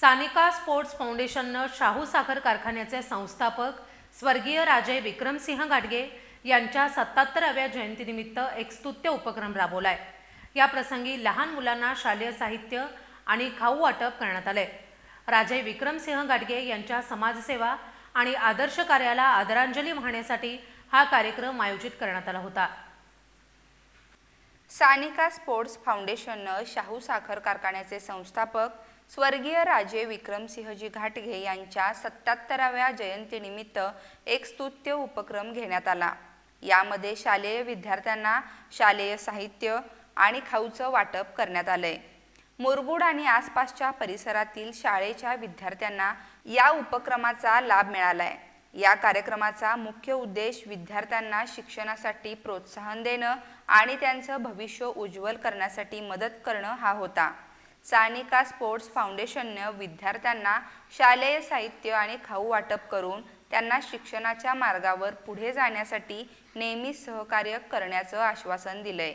Sanika sports फाउंडेशननं Shahu साखर कारखान्याचे संस्थापक स्वर्गीय राजे विक्रमसिंह गाडगे यांच्या सत्याहत्तराव्या जयंतीनिमित्त एक स्तुत्य उपक्रम राबवलाय. या प्रसंगी लहान मुलांना शालेय साहित्य आणि खाऊ वाटप करण्यात आले राजे विक्रमसिंह गाडगे यांच्या समाजसेवा आणि आदर्श कार्याला आदरांजली वाहण्यासाठी हा कार्यक्रम आयोजित करण्यात आला होता. सानिका स्पोर्ट्स फाउंडेशननं शाहू साखर कारखान्याचे संस्थापक स्वर्गीय राजे विक्रमसिंहजी घाटगे यांच्या सत्याहत्तराव्या जयंतीनिमित्त एक स्तुत्य उपक्रम घेण्यात आला. यामध्ये शालेय विद्यार्थ्यांना शालेय साहित्य आणि खाऊचं वाटप करण्यात आलंय. मुरगुड आणि आसपासच्या परिसरातील शाळेच्या विद्यार्थ्यांना या उपक्रमाचा लाभ मिळालाय. या कार्यक्रमाचा मुख्य उद्देश विद्यार्थ्यांना शिक्षणासाठी प्रोत्साहन देणं आणि त्यांचं भविष्य उज्ज्वल करण्यासाठी मदत करणं हा होता. सानिका स्पोर्ट्स फाउंडेशननं विद्यार्थ्यांना शालेय साहित्य आणि खाऊ वाटप करून त्यांना शिक्षणाच्या मार्गावर पुढे जाण्यासाठी नेहमी सहकार्य करण्याचं आश्वासन दिलंय.